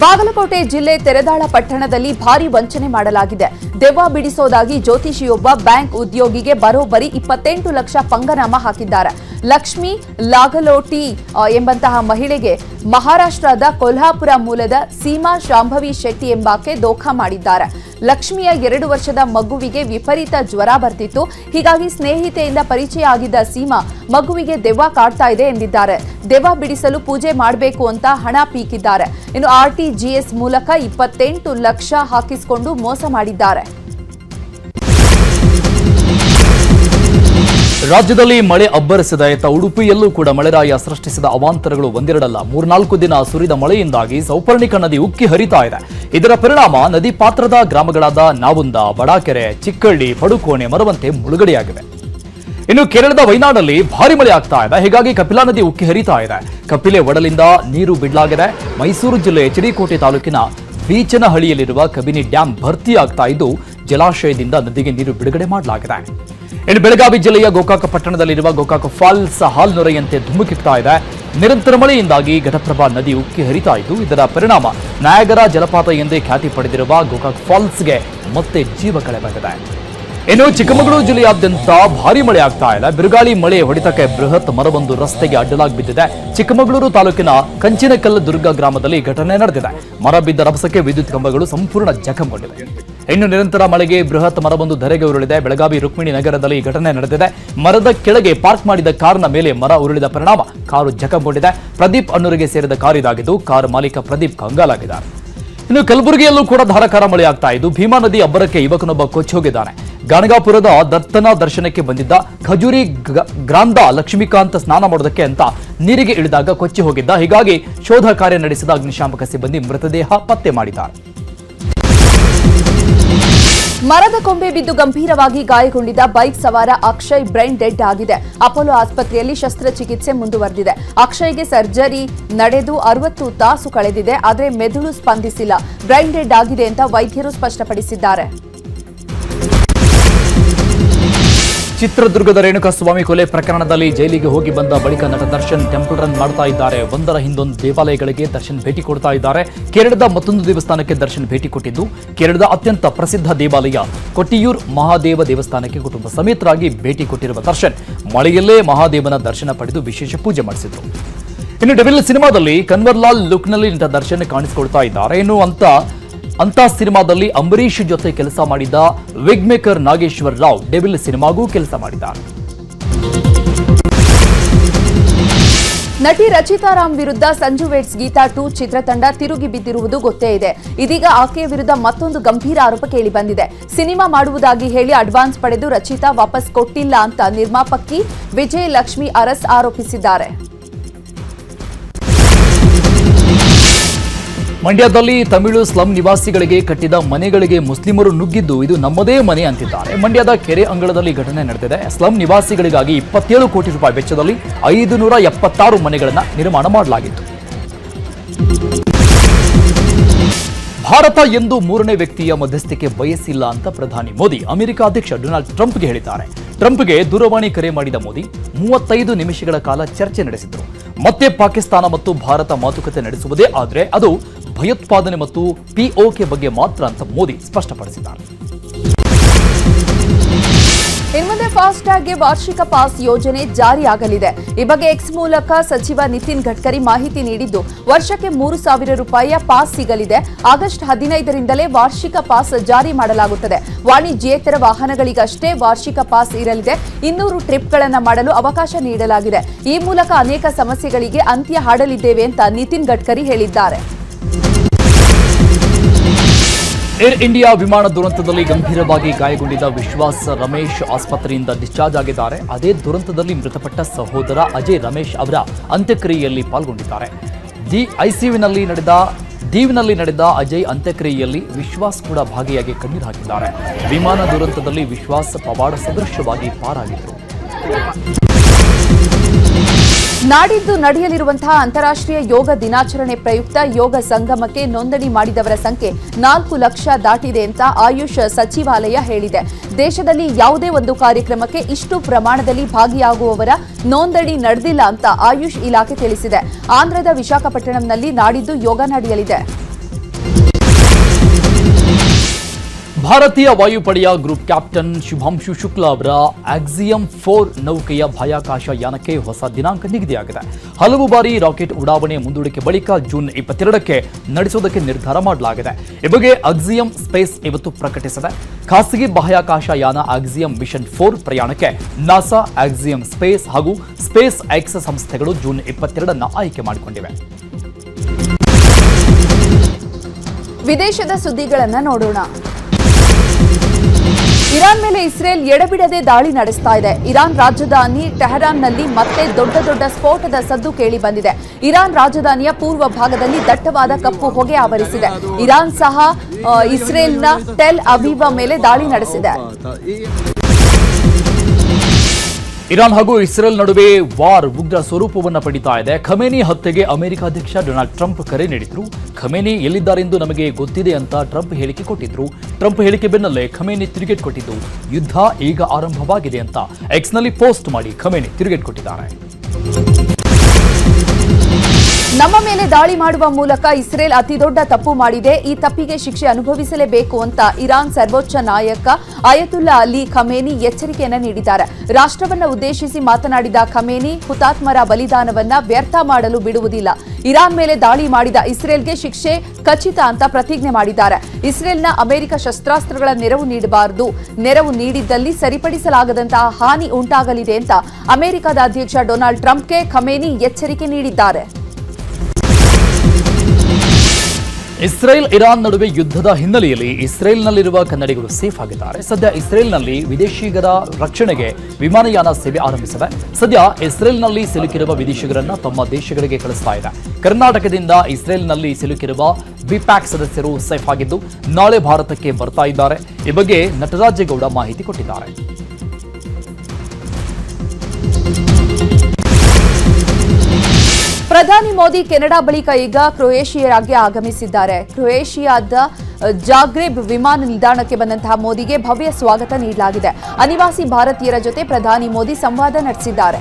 ಬಾಗಲಕೋಟೆ ಜಿಲ್ಲೆ ತೆರೆದಾಳ ಪಟ್ಟಣದಲ್ಲಿ ಭಾರಿ ವಂಚನೆ ಮಾಡಲಾಗಿದೆ. ದೆವ್ವ ಬಿಡಿಸೋದಾಗಿ ಜ್ಯೋತಿಷಿಯೊಬ್ಬ ಬ್ಯಾಂಕ್ ಉದ್ಯೋಗಿಗೆ ಬರೋಬ್ಬರಿ ಇಪ್ಪತ್ತೆಂಟು ಲಕ್ಷ ಪಂಗನಾಮ ಹಾಕಿದ್ದಾರೆ. ಲಕ್ಷ್ಮಿ ಲಾಗಲೋಟಿ ಎಂಬಂತಹ ಮಹಿಳೆಗೆ ಮಹಾರಾಷ್ಟ್ರದ ಕೊಲ್ಹಾಪುರ ಮೂಲದ ಸೀಮಾ ಶಾಂಭವಿ ಶೆಟ್ಟಿ ಎಂಬಾಕೆ ದೋಖಾ ಮಾಡಿದ್ದಾರೆ. ಲಕ್ಷ್ಮಿಯ ಎರಡು ವರ್ಷದ ಮಗುವಿಗೆ ವಿಪರೀತ ಜ್ವರ ಬರ್ತಿತ್ತು. ಹೀಗಾಗಿ ಸ್ನೇಹಿತೆಯಿಂದ ಪರಿಚಯ ಆಗಿದ್ದ ಸೀಮಾ ಮಗುವಿಗೆ ದೆವ್ವ ಕಾಡ್ತಾ ಇದೆ ಎಂದಿದ್ದಾರೆ. ದೆವ್ವ ಬಿಡಿಸಲು ಪೂಜೆ ಮಾಡಬೇಕು ಅಂತ ಹಣ ಪೀಕಿದ್ದಾರೆ. ಇನ್ನು ಆರ್ಟಿಜಿಎಸ್ ಮೂಲಕ ಇಪ್ಪತ್ತೆಂಟು ಲಕ್ಷ ಹಾಕಿಸಿಕೊಂಡು ಮೋಸ ಮಾಡಿದ್ದಾರೆ. ರಾಜ್ಯದಲ್ಲಿ ಮಳೆ ಅಬ್ಬರಿಸಿದ ಇತ್ತ ಉಡುಪಿಯಲ್ಲೂ ಕೂಡ ಮಳೆರಾಯ ಸೃಷ್ಟಿಸಿದ ಅವಾಂತರಗಳು ಒಂದೆರಡಲ್ಲ. ಮೂರ್ನಾಲ್ಕು ದಿನ ಸುರಿದ ಮಳೆಯಿಂದಾಗಿ ಸೌಪರ್ಣಿಕ ನದಿ ಉಕ್ಕಿ ಹರಿತಾ ಇದೆ. ಇದರ ಪರಿಣಾಮ ನದಿ ಪಾತ್ರದ ಗ್ರಾಮಗಳಾದ ನಾವುಂದ, ಬಡಾಕೆರೆ, ಚಿಕ್ಕಳ್ಳಿ, ಪಡುಕೋಣೆ ಮರವಂತೆ ಮುಳುಗಡೆಯಾಗಿವೆ. ಇನ್ನು ಕೇರಳದ ವೈನಾಡಲ್ಲಿ ಭಾರಿ ಮಳೆ ಆಗ್ತಾ ಇದೆ. ಹೀಗಾಗಿ ಕಪಿಲಾ ನದಿ ಉಕ್ಕಿ ಹರಿತಾ ಇದೆ. ಕಪಿಲೆ ಒಡಲಿಂದ ನೀರು ಬಿಡಲಾಗಿದೆ. ಮೈಸೂರು ಜಿಲ್ಲೆ ಚಿರಿಕೋಟೆ ತಾಲೂಕಿನ ಬೀಚನಹಳ್ಳಿಯಲ್ಲಿರುವ ಕಬಿನಿ ಡ್ಯಾಂ ಭರ್ತಿಯಾಗ್ತಾ ಇದ್ದು, ಜಲಾಶಯದಿಂದ ನದಿಗೆ ನೀರು ಬಿಡುಗಡೆ ಮಾಡಲಾಗಿದೆ. ಇನ್ನು ಬೆಳಗಾವಿ ಜಿಲ್ಲೆಯ ಗೋಕಾಕ ಪಟ್ಟಣದಲ್ಲಿರುವ ಗೋಕಾಕ ಫಾಲ್ಸ್ ಹಾಲ್ನೊರೆಯಂತೆ ಧುಮುಕಿಗ್ತಾ ಇದೆ. ನಿರಂತರ ಮಳೆಯಿಂದಾಗಿ ಘಟಪ್ರಭಾ ನದಿ ಉಕ್ಕಿ ಹರಿತಾ ಇದರ ಪರಿಣಾಮ ನಾಯಗರ ಜಲಪಾತ ಎಂದೇ ಖ್ಯಾತಿ ಪಡೆದಿರುವ ಗೋಕಾಕ್ ಫಾಲ್ಸ್ಗೆ ಮತ್ತೆ ಜೀವ ಕಳೆ ಬಂದಿದೆ. ಇನ್ನು ಚಿಕ್ಕಮಗಳೂರು ಜಿಲ್ಲೆಯಾದ್ಯಂತ ಭಾರಿ ಮಳೆ ಆಗ್ತಾ ಇಲ್ಲ. ಬಿರುಗಾಳಿ ಮಳೆ ಹೊಡೆತಕ್ಕೆ ಬೃಹತ್ ಮರವೊಂದು ರಸ್ತೆಗೆ ಅಡ್ಡಲಾಗಿ ಬಿದ್ದಿದೆ. ಚಿಕ್ಕಮಗಳೂರು ತಾಲೂಕಿನ ಕಂಚಿನಕಲ್ಲು ದುರ್ಗ ಗ್ರಾಮದಲ್ಲಿ ಘಟನೆ ನಡೆದಿದೆ. ಮರ ಬಿದ್ದ ರಭಸಕ್ಕೆ ವಿದ್ಯುತ್ ಕಂಬಗಳು ಸಂಪೂರ್ಣ ಜಖಂಗೊಂಡಿವೆ ಇನ್ನು ನಿರಂತರ ಮಳೆಗೆ ಬೃಹತ್ ಮರವೊಂದು ಧರೆಗೆ ಉರುಳಿದೆ. ಬೆಳಗಾವಿ ರುಕ್ಮಿಣಿ ನಗರದಲ್ಲಿ ಈ ಘಟನೆ ನಡೆದಿದೆ. ಮರದ ಕೆಳಗೆ ಪಾರ್ಕ್ ಮಾಡಿದ ಕಾರ್ನ ಮೇಲೆ ಮರ ಉರುಳಿದ ಪರಿಣಾಮ. ಕಾರು ಜಖಂಗೊಂಡಿದೆ. ಪ್ರದೀಪ್ ಅನ್ನೂರಿಗೆ ಸೇರಿದ ಕಾರ್ ಇದಾಗಿದ್ದು, ಕಾರ್ ಮಾಲೀಕ ಪ್ರದೀಪ್ ಕಂಗಾಲಾಗಿದ್ದಾರೆ. ಇನ್ನು ಕಲಬುರಗಿಯಲ್ಲೂ ಕೂಡ ಧಾರಾಕಾರ ಆಗ್ತಾ ಇದ್ದು, ಭೀಮಾ ನದಿ ಅಬ್ಬರಕ್ಕೆ ಯುವಕನೊಬ್ಬ ಕೊಚ್ಚಿ ಹೋಗಿದ್ದಾನೆ. ಗಾಣಗಾಪುರದ ದತ್ತನ ದರ್ಶನಕ್ಕೆ ಬಂದಿದ್ದ ಖಜೂರಿ ಗ- ಗ್ರಾಂಧ ಲಕ್ಷ್ಮೀಕಾಂತ್ ಸ್ನಾನ ಮಾಡೋದಕ್ಕೆ ಅಂತ ನೀರಿಗೆ ಇಳಿದಾಗ ಕೊಚ್ಚಿ ಹೋಗಿದ್ದ. ಹೀಗಾಗಿ ಶೋಧ ಕಾರ್ಯ ನಡೆಸಿದ ಅಗ್ನಿಶಾಮಕ ಸಿಬ್ಬಂದಿ ಮೃತದೇಹ ಪತ್ತೆ ಮಾಡಿದ್ದಾರೆ. ಮರದ ಕೊಂಬೆ ಬಿದ್ದು ಗಂಭೀರವಾಗಿ ಗಾಯಗೊಂಡಿದ್ದ ಬೈಕ್ ಸವಾರ ಅಕ್ಷಯ್ ಬ್ರೈನ್ ಡೆಡ್ ಆಗಿದೆ. ಅಪೋಲೋ ಆಸ್ಪತ್ರೆಯಲ್ಲಿ ಶಸ್ತ್ರಚಿಕಿತ್ಸೆ ಮುಂದುವರೆದಿದೆ. ಅಕ್ಷಯ್ಗೆ ಸರ್ಜರಿ ನಡೆದು ಅರವತ್ತು ತಾಸು ಕಳೆದಿದೆ, ಆದರೆ ಮೆದುಳು ಸ್ಪಂದಿಸಿಲ್ಲ. ಬ್ರೈನ್ ಡೆಡ್ ಆಗಿದೆ ಅಂತ ವೈದ್ಯರು ಸ್ಪಷ್ಟಪಡಿಸಿದ್ದಾರೆ. ಚಿತ್ರದುರ್ಗದ ರೇಣುಕಾಸ್ವಾಮಿ ಕೊಲೆ ಪ್ರಕರಣದಲ್ಲಿ ಜೈಲಿಗೆ ಹೋಗಿ ಬಂದ ಬಳಿಕ ನಟ ದರ್ಶನ್ ಟೆಂಪಲ್ ರನ್ ಮಾಡ್ತಾ ಇದ್ದಾರೆ. ಒಂದರ ಹಿಂದೊಂದು ದೇವಾಲಯಗಳಿಗೆ ದರ್ಶನ್ ಭೇಟಿ ಕೊಡ್ತಾ ಇದ್ದಾರೆ. ಕೇರಳದ ಮತ್ತೊಂದು ದೇವಸ್ಥಾನಕ್ಕೆ ದರ್ಶನ್ ಭೇಟಿ ಕೊಟ್ಟಿದ್ದು, ಕೇರಳದ ಅತ್ಯಂತ ಪ್ರಸಿದ್ಧ ದೇವಾಲಯ ಕೊಟ್ಟಿಯೂರ್ ಮಹಾದೇವ ದೇವಸ್ಥಾನಕ್ಕೆ ಕುಟುಂಬ ಸಮೇತರಾಗಿ ಭೇಟಿ ಕೊಟ್ಟಿರುವ ದರ್ಶನ್ ಮಳೆಯಲ್ಲೇ ಮಹಾದೇವನ ದರ್ಶನ ಪಡೆದು ವಿಶೇಷ ಪೂಜೆ ಮಾಡಿಸಿದ್ರು. ಇನ್ನು ಡೆವಿಲ್ ಸಿನಿಮಾದಲ್ಲಿ ಕನ್ವರ್ಲಾಲ್ ಲುಕ್ನಲ್ಲಿ ನಟ ದರ್ಶನ್ ಕಾಣಿಸಿಕೊಳ್ತಾ ಇದ್ದಾರೆ. ಇನ್ನು ಅಂತ ಅಂತ ಸಿನಿಮಾದಲ್ಲಿ ಅಂಬರೀಷ್ ಜೊತೆ ಕೆಲಸ ಮಾಡಿದ wig maker Nageshwar Rao Devil ಸಿನಿಮಾಗೂ ಕೆಲಸ ಮಾಡಿದ್ದಾರೆ. ನಟಿ ರಚಿತಾ ರಾಮ್ ವಿರುದ್ಧ ಸಂಜು ವೇಟ್ಸ್ ಗೀತಾ ಟೂ ಚಿತ್ರತಂಡ ತಿರುಗಿ ಬಿದ್ದಿರುವುದು ಗೊತ್ತೇ ಇದೆ. ಇದೀಗ ಆಕೆಯ ವಿರುದ್ಧ ಮತ್ತೊಂದು ಗಂಭೀರ ಆರೋಪ ಕೇಳಿ ಬಂದಿದೆ. ಸಿನಿಮಾ ಮಾಡುವುದಾಗಿ ಹೇಳಿ ಅಡ್ವಾನ್ಸ್ ಪಡೆದು ರಚಿತಾ ವಾಪಸ್ ಕೊಟ್ಟಿಲ್ಲ ಅಂತ ನಿರ್ಮಾಪಕಿ ವಿಜಯಲಕ್ಷ್ಮಿ ಅರಸ್ ಆರೋಪಿಸಿದ್ದಾರೆ. ಮಂಡ್ಯದಲ್ಲಿ ತಮಿಳು ಸ್ಲಂ ನಿವಾಸಿಗಳಿಗೆ ಕಟ್ಟಿದ ಮನೆಗಳಿಗೆ ಮುಸ್ಲಿಮರು ನುಗ್ಗಿದ್ದು ಇದು ನಮ್ಮದೇ ಮನೆ ಅಂತಿದ್ದಾರೆ. ಮಂಡ್ಯದ ಕೆರೆ ಅಂಗಳದಲ್ಲಿ ಘಟನೆ ನಡೆದಿದೆ. ಸ್ಲಂ ನಿವಾಸಿಗಳಿಗಾಗಿ ಇಪ್ಪತ್ತೇಳು ಕೋಟಿ ರೂಪಾಯಿ ವೆಚ್ಚದಲ್ಲಿ ಐದು ನೂರ ಎಪ್ಪತ್ತಾರು ಮನೆಗಳನ್ನು ನಿರ್ಮಾಣ ಮಾಡಲಾಗಿತ್ತು. ಭಾರತ ಎಂದು ಮೂರನೇ ವ್ಯಕ್ತಿಯ ಮಧ್ಯಸ್ಥಿಕೆ ಬಯಸಿಲ್ಲ ಅಂತ ಪ್ರಧಾನಿ ಮೋದಿ, ಅಮೆರಿಕ ಅಧ್ಯಕ್ಷ ಡೊನಾಲ್ಡ್ ಟ್ರಂಪ್ಗೆ ಹೇಳಿದ್ದಾರೆ. ಟ್ರಂಪ್ಗೆ ದೂರವಾಣಿ ಕರೆ ಮಾಡಿದ ಮೋದಿ ಮೂವತ್ತೈದು ನಿಮಿಷಗಳ ಕಾಲ ಚರ್ಚೆ ನಡೆಸಿದರು. ಮತ್ತೆ ಪಾಕಿಸ್ತಾನ ಮತ್ತು ಭಾರತ ಮಾತುಕತೆ ನಡೆಸುವುದೇ ಆದರೆ ಅದು ಭಯೋತ್ಪಾದನೆ ಮತ್ತು ಪಿಒಕೆ ಬಗ್ಗೆ ಮಾತ್ರ ಅಂತ ಮೋದಿ ಸ್ಪಷ್ಟಪಡಿಸಿದ್ದಾರೆ. ಇನ್ಮುಂದೆ ಫಾಸ್ಟ್ಯಾಗ್ಗೆ ವಾರ್ಷಿಕ ಪಾಸ್ ಯೋಜನೆ ಜಾರಿಯಾಗಲಿದೆ. ಈ ಬಗ್ಗೆ ಎಕ್ಸ್ ಮೂಲಕ ಸಚಿವ ನಿತಿನ್ ಗಡ್ಕರಿ ಮಾಹಿತಿ ನೀಡಿದ್ದು, ವರ್ಷಕ್ಕೆ ಮೂರು ಸಾವಿರ ರೂಪಾಯಿಯ ಪಾಸ್ ಸಿಗಲಿದೆ. ಆಗಸ್ಟ್ ಹದಿನೈದರಿಂದಲೇ ವಾರ್ಷಿಕ ಪಾಸ್ ಜಾರಿ ಮಾಡಲಾಗುತ್ತದೆ. ವಾಣಿಜ್ಯೇತರ ವಾಹನಗಳಿಗಷ್ಟೇ ವಾರ್ಷಿಕ ಪಾಸ್ ಇರಲಿದೆ. ಇನ್ನೂರು ಟ್ರಿಪ್ಗಳನ್ನು ಮಾಡಲು ಅವಕಾಶ ನೀಡಲಾಗಿದೆ. ಈ ಮೂಲಕ ಅನೇಕ ಸಮಸ್ಯೆಗಳಿಗೆ ಅಂತ್ಯ ಹಾಡಲಿದ್ದೇವೆ ಅಂತ ನಿತಿನ್ ಗಡ್ಕರಿ ಹೇಳಿದ್ದಾರೆ. ಏರ್ ಇಂಡಿಯಾ ವಿಮಾನ ದುರಂತದಲ್ಲಿ ಗಂಭೀರವಾಗಿ ಗಾಯಗೊಂಡಿದ್ದ ವಿಶ್ವಾಸ್ ರಮೇಶ್ ಆಸ್ಪತ್ರೆಯಿಂದ ಡಿಸ್ಚಾರ್ಜ್ ಆಗಿದ್ದಾರೆ. ಅದೇ ದುರಂತದಲ್ಲಿ ಮೃತಪಟ್ಟ ಸಹೋದರ ಅಜಯ್ ರಮೇಶ್ ಅವರ ಅಂತ್ಯಕ್ರಿಯೆಯಲ್ಲಿ ಪಾಲ್ಗೊಂಡಿದ್ದಾರೆ. ದಿ ಐಸಿಯುನಲ್ಲಿ ನಡೆದ, ದೀವ್ನಲ್ಲಿ ನಡೆದ ಅಜಯ್ ಅಂತ್ಯಕ್ರಿಯೆಯಲ್ಲಿ ವಿಶ್ವಾಸ್ ಕೂಡ ಭಾಗಿಯಾಗಿ ಕಣ್ಣೀರು ಹಾಕಿದ್ದಾರೆ. ವಿಮಾನ ದುರಂತದಲ್ಲಿ ವಿಶ್ವಾಸ್ ಪವಾಡ ಸದೃಶ್ಯವಾಗಿ ಪಾರಾಗಿದ್ದರು ನಾಡಿದ್ದು ನಡೆಯಲಿರುವಂತಹ ಅಂತಾರಾಷ್ಟ್ರೀಯ ಯೋಗ ದಿನಾಚರಣೆ ಪ್ರಯುಕ್ತ ಯೋಗ ಸಂಗಮಕ್ಕೆ ನೋಂದಣಿ ಮಾಡಿದವರ ಸಂಖ್ಯೆ ನಾಲ್ಕು ಲಕ್ಷ ದಾಟಿದೆ ಅಂತ ಆಯುಷ್ ಸಚಿವಾಲಯ ಹೇಳಿದೆ. ದೇಶದಲ್ಲಿ ಯಾವುದೇ ಒಂದು ಕಾರ್ಯಕ್ರಮಕ್ಕೆ ಇಷ್ಟು ಪ್ರಮಾಣದಲ್ಲಿ ಭಾಗಿಯಾಗುವವರ ನೋಂದಣಿ ನಡೆದಿಲ್ಲ ಅಂತ ಆಯುಷ್ ಇಲಾಖೆ ತಿಳಿಸಿದೆ. ಆಂಧ್ರದ ವಿಶಾಖಪಟ್ಟಣಂನಲ್ಲಿ ನಾಡಿದ್ದು ಯೋಗ ನಡೆಯಲಿದೆ. ಭಾರತೀಯ ವಾಯುಪಡೆಯ ಗ್ರೂಪ್ ಕ್ಯಾಪ್ಟನ್ ಶುಭಾಂಶು ಶುಕ್ಲಾ ಅವರ ಆಕ್ಸಿಯಂ ಫೋರ್ ನೌಕೆಯ ಬಾಹ್ಯಾಕಾಶ ಯಾನಕ್ಕೆ ಹೊಸ ದಿನಾಂಕ ನಿಗದಿಯಾಗಿದೆ. ಹಲವು ಬಾರಿ ರಾಕೆಟ್ ಉಡಾವಣೆ ಮುಂದೂಡಿಕೆ ಬಳಿಕ ಜೂನ್ ಇಪ್ಪತ್ತೆರಡಕ್ಕೆ ನಡೆಸುವುದಕ್ಕೆ ನಿರ್ಧಾರ ಮಾಡಲಾಗಿದೆ. ಈ ಬಗ್ಗೆ ಅಕ್ಸಿಯಂ ಸ್ಪೇಸ್ ಇವತ್ತು ಪ್ರಕಟಿಸಿದೆ. ಖಾಸಗಿ ಬಾಹ್ಯಾಕಾಶ ಯಾನ ಆಕ್ಸಿಯಂ ಮಿಷನ್ ಫೋರ್ ಪ್ರಯಾಣಕ್ಕೆ ನಾಸಾ ಆಕ್ಸಿಯಂ ಸ್ಪೇಸ್ ಹಾಗೂ ಸ್ಪೇಸ್ ಎಕ್ಸ್ ಸಂಸ್ಥೆಗಳು ಜೂನ್ ಇಪ್ಪತ್ತೆರಡನ್ನು ಆಯ್ಕೆ ಮಾಡಿಕೊಂಡಿವೆ. ವಿದೇಶದ ಸುದ್ದಿಗಳನ್ನ ನೋಡೋಣ. ಇರಾನ್ ಮೇಲೆ ಇಸ್ರೇಲ್ ಎಡಬಿಡದೆ ದಾಳಿ ನಡೆಸ್ತಾ ಇದೆ. ಇರಾನ್ ರಾಜಧಾನಿ ಟೆಹರಾನ್ನಲ್ಲಿ ಮತ್ತೆ ದೊಡ್ಡ ದೊಡ್ಡ ಸ್ಫೋಟದ ಸದ್ದು ಕೇಳಿ ಬಂದಿದೆ. ಇರಾನ್ ರಾಜಧಾನಿಯ ಪೂರ್ವ ಭಾಗದಲ್ಲಿ ದಟ್ಟವಾದ ಕಪ್ಪು ಹೊಗೆ ಆವರಿಸಿದೆ. ಇರಾನ್ ಸಹ ಇಸ್ರೇಲ್ನ ಟೆಲ್ ಅಬೀಬಾ ಮೇಲೆ ದಾಳಿ ನಡೆಸಿದೆ. ಇರಾನ್ ಹಾಗೂ ಇಸ್ರೇಲ್ ನಡುವೆ ವಾರ್ ಉಗ್ರ ಸ್ವರೂಪವನ್ನು ಪಡಿತಾ ಇದೆ. ಖಮೇನಿ ಹತ್ಯೆಗೆ ಅಮೆರಿಕ ಅಧ್ಯಕ್ಷ ಡೊನಾಲ್ಡ್ ಟ್ರಂಪ್ ಕರೆ ನೀಡಿದ್ರು. ಖಮೇನಿ ಎಲ್ಲಿದ್ದಾರೆಂದು ನಮಗೆ ಗೊತ್ತಿದೆ ಅಂತ ಟ್ರಂಪ್ ಹೇಳಿಕೆ ಕೊಟ್ಟಿದ್ರು. ಟ್ರಂಪ್ ಹೇಳಿಕೆ ಬೆನ್ನಲ್ಲೇ ಖಮೇನಿ ತಿರುಗೇಟ್ ಕೊಟ್ಟಿದ್ದು. ಯುದ್ಧ ಈಗ ಆರಂಭವಾಗಿದೆ ಅಂತ. ಎಕ್ಸ್ನಲ್ಲಿ ಪೋಸ್ಟ್ ಮಾಡಿ ಖಮೇನಿ ತಿರುಗೇಟ್ ಕೊಟ್ಟಿದ್ದಾರೆ. ನಮ್ಮ ಮೇಲೆ ದಾಳಿ ಮಾಡುವ ಮೂಲಕ ಇಸ್ರೇಲ್ ಅತಿದೊಡ್ಡ ತಪ್ಪು ಮಾಡಿದೆ. ಈ ತಪ್ಪಿಗೆ ಶಿಕ್ಷೆ ಅನುಭವಿಸಲೇಬೇಕು ಅಂತ ಇರಾನ್ ಸರ್ವೋಚ್ಚ ನಾಯಕ ಅಯತುಲ್ಲಾ ಅಲಿ ಖಮೇನಿ ಎಚ್ಚರಿಕೆಯನ್ನು ನೀಡಿದ್ದಾರೆ. ರಾಷ್ಟ್ರವನ್ನ ಉದ್ದೇಶಿಸಿ ಮಾತನಾಡಿದ ಖಮೇನಿ, ಹುತಾತ್ಮರ ಬಲಿದಾನವನ್ನ ವ್ಯರ್ಥ ಮಾಡಲು ಬಿಡುವುದಿಲ್ಲ. ಇರಾನ್ ಮೇಲೆ ದಾಳಿ ಮಾಡಿದ ಇಸ್ರೇಲ್ಗೆ ಶಿಕ್ಷೆ ಖಚಿತ ಅಂತ ಪ್ರತಿಜ್ಞೆ ಮಾಡಿದ್ದಾರೆ. ಇಸ್ರೇಲ್ನ ಅಮೆರಿಕ ಶಸ್ತ್ರಾಸ್ತ್ರಗಳ ನೆರವು ನೀಡಬಾರದು. ನೆರವು ನೀಡಿದ್ದಲ್ಲಿ ಸರಿಪಡಿಸಲಾಗದಂತಹ ಹಾನಿ ಉಂಟಾಗಲಿದೆ ಅಂತ ಅಮೆರಿಕದ ಅಧ್ಯಕ್ಷ ಡೊನಾಲ್ಡ್ ಟ್ರಂಪ್ಗೆ ಖಮೇನಿ ಎಚ್ಚರಿಕೆ ನೀಡಿದ್ದಾರೆ. ಇಸ್ರೇಲ್ ಇರಾನ್ ನಡುವೆ ಯುದ್ಧದ ಹಿನ್ನೆಲೆಯಲ್ಲಿ ಇಸ್ರೇಲ್ನಲ್ಲಿರುವ ಕನ್ನಡಿಗರು ಸೇಫ್ ಆಗಿದ್ದಾರೆ. ಸದ್ಯ ಇಸ್ರೇಲ್ನಲ್ಲಿ ವಿದೇಶಿಗರ ರಕ್ಷಣೆಗೆ ವಿಮಾನಯಾನ ಸೇವೆ ಆರಂಭಿಸಿದೆ ಸದ್ಯ ಇಸ್ರೇಲ್ನಲ್ಲಿ ಸಿಲುಕಿರುವ ವಿದೇಶಿಗರನ್ನು ತಮ್ಮ ದೇಶಗಳಿಗೆ ಕಳಿಸ್ತಾ ಇದೆ. ಕರ್ನಾಟಕದಿಂದ ಇಸ್ರೇಲ್ನಲ್ಲಿ ಸಿಲುಕಿರುವ ಬಿಪ್ಯಾಕ್ ಸದಸ್ಯರು ಸೇಫ್ ಆಗಿದ್ದು, ನಾಳೆ ಭಾರತಕ್ಕೆ ಬರ್ತಾ ಇದ್ದಾರೆ. ಈ ಬಗ್ಗೆ ನಟರಾಜೇಗೌಡ ಮಾಹಿತಿ ಕೊಟ್ಟಿದ್ದಾರೆ. ಪ್ರಧಾನಿ ಮೋದಿ ಕೆನಡಾ ಬಳಿಕ ಈಗ ಕ್ರೊಯೇಷಿಯಾಗೆ ಆಗಮಿಸಿದ್ದಾರೆ. ಕ್ರೊಯೇಷಿಯಾದ ಜಾಗ್ರೆಬ್ ವಿಮಾನ ನಿಲ್ದಾಣಕ್ಕೆ ಬಂದಂತಹ ಮೋದಿಗೆ ಭವ್ಯ ಸ್ವಾಗತ ನೀಡಲಾಗಿದೆ. ಅನಿವಾಸಿ ಭಾರತೀಯರ ಜೊತೆ ಪ್ರಧಾನಿ ಮೋದಿ ಸಂವಾದ ನಡೆಸಿದ್ದಾರೆ.